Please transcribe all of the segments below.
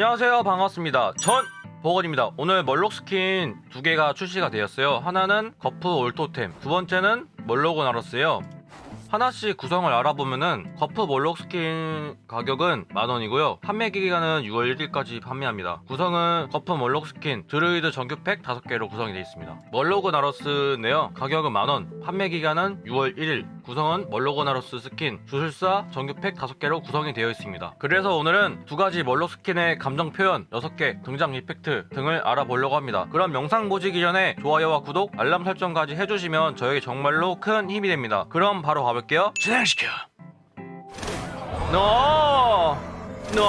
안녕하세요. 반갑습니다. 전 보건입니다. 오늘 멀록 스킨 두 개가 출시가 되었어요. 하나는 거프 올토템 두 번째는 멀로고 나로스예요. 하나씩 구성을 알아보면은 거프 멀록 스킨 가격은 만원이고요. 판매 기간은 6월 1일까지 판매합니다. 구성은 거프 멀록 스킨 드루이드 정규팩 5개로 구성이 되어 있습니다. 멀로그 나로스인데요. 가격은 만원 판매 기간은 6월 1일 구성은 멀로그 나로스 스킨 주술사 정규팩 5개로 구성이 되어 있습니다. 그래서 오늘은 두 가지 멀록 스킨의 감정 표현 6개 등장 이펙트 등을 알아보려고 합니다. 그럼 영상 보시기 전에 좋아요와 구독 알람 설정까지 해주시면 저에게 정말로 큰 힘이 됩니다. 그럼 바로 가볼게요. 진행시켜. 노! 노!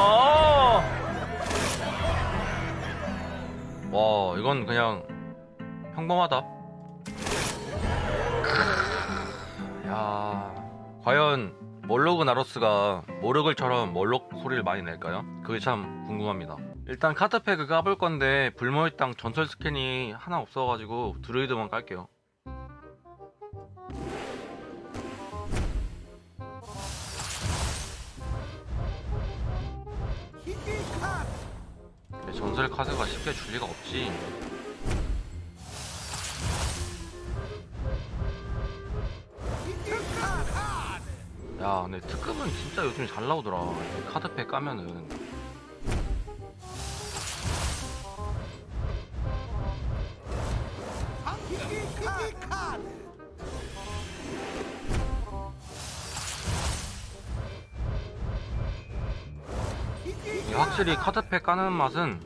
와 이건 그냥 평범하다 야 과연 멀로그 나로스가 모르글처럼 멀록 소리를 많이 낼까요? 그게 참 궁금합니다. 일단 카드팩을 까볼 건데 불모의 땅 전설 스캔이 하나 없어가지고 드루이드만 깔게요. 근데 전설 카드가 쉽게 줄 리가 없지 야 근데 특급은 진짜 요즘 잘 나오더라. 카드팩 까면은. 이게 확실히 카드팩 까는 맛은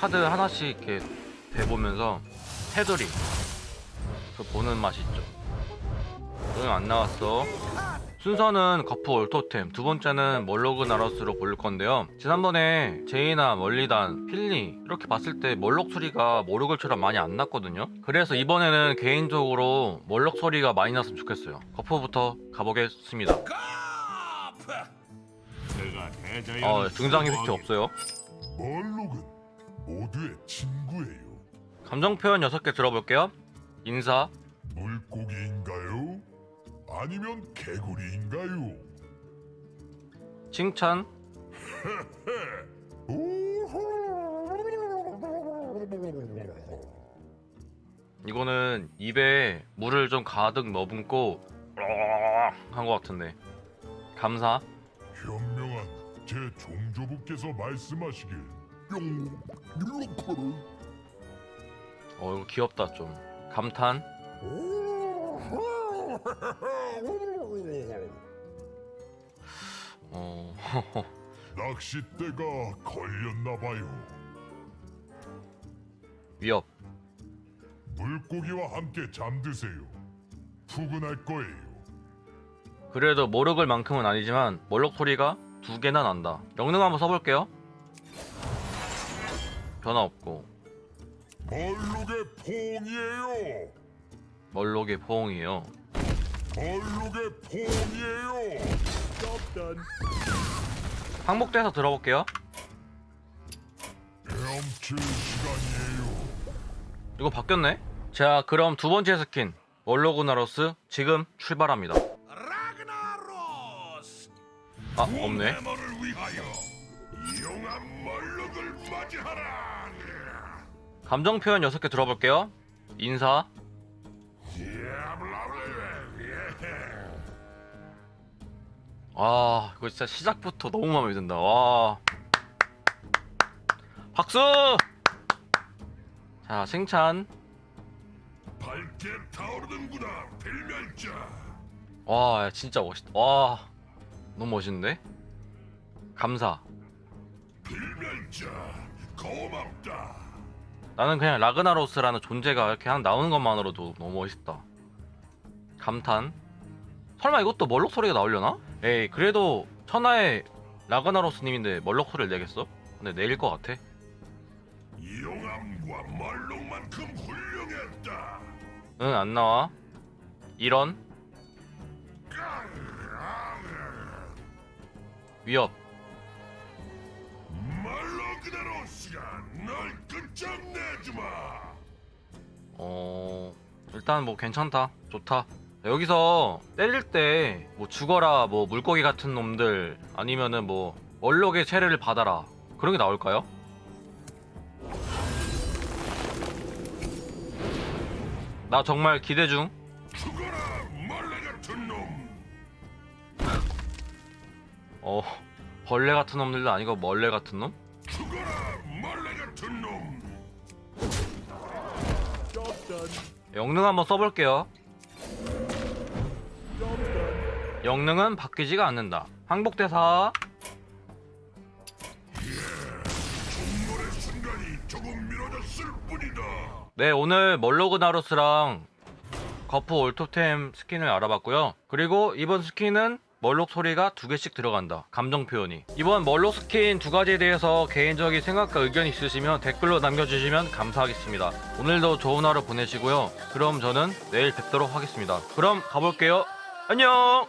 카드 하나씩 이렇게 대보면서 테두리 그 보는 맛이 있죠 오늘 안 나왔어. 순서는 거프 올토템. 두 번째는 멀로그 나러스로 볼 건데요. 지난번에 제이나 멀리단 필리 이렇게 봤을 때 멀록 소리가 모르글처럼 많이 안 났거든요. 그래서 이번에는 개인적으로 멀록 소리가 많이 났으면 좋겠어요. 거프부터 가보겠습니다. 어, 등장 이펙트 없어요. 멀록은 모두의 친구예요. 감정 표현 6개 들어볼게요. 인사. 물고기인가요? 아니면 개구리인가요? 칭찬? 이거는 입에 물을 좀 가득 머금고 한 것 같은데. 감사. 현명한 제 종조부께서 말씀하시길. 어 이거 귀엽다 좀. 감탄 어 낚싯대가 걸렸나 봐요. 위협 물고기와 함께 잠드세요. 푸근할 거예요. 그래도 모르글 만큼은 아니지만 멀록 소리가 두 개나 난다 영능 한번 써볼게요 변화 없고 멀록의 포옹이에요. 멀록의 포옹이에요. 멀록의 포옹이에요. 항복돼서 들어볼게요. 헤엄칠 시간이에요. 이거 바뀌었네? 자 그럼 두 번째 스킨. 멀로그나로스 지금 출발합니다. 라그나로스! 아 없네. 메모를 위하여 용암 멀록을 맞이하라. 감정 표현 6개 들어볼게요. 인사 아 이거 진짜 시작부터 너무 마음에 든다 와 박수 자 칭찬 밝게 타오르는구나 필멸자. 와 야, 진짜 멋있다 와 너무 멋있는데 감사 필멸자 고맙다. 나는 그냥 라그나로스라는 존재가 이렇게 한 나오는 것만으로도 너무 멋있다. 감탄. 설마 이것도 멀록 소리가 나오려나? 에이 그래도 천하의 라그나로스님인데 멀록 소리를 내겠어? 근데 내일 것 같아. 용암과 멀록만큼 훌륭했다. 응 안 나와. 이런 위협. 말로그나로스가 널 끝장내주마. 어 일단 뭐 괜찮다. 좋다. 여기서 때릴 때 뭐 죽어라 뭐 물고기 같은 놈들 아니면은 뭐 멀록의 체례를 받아라 그런 게 나올까요? 나 정말 기대 중. 죽어라 멀레 같은 놈. 어, 벌레 같은 놈들도 아니고 멀레 같은 놈? 죽어라 멀레 같은 놈. 영능 한번 써볼게요. 영능은 바뀌지가 않는다. 항복대사. 네, 오늘 멀로그 나루스랑 거프 올토템 스킨을 알아봤고요. 그리고 이번 스킨은 멀록 소리가 두 개씩 들어간다. 감정 표현이. 이번 멀록 스킨 두 가지에 대해서 개인적인 생각과 의견 있으시면 댓글로 남겨주시면 감사하겠습니다. 오늘도 좋은 하루 보내시고요. 그럼 저는 내일 뵙도록 하겠습니다. 그럼 가볼게요. 안녕!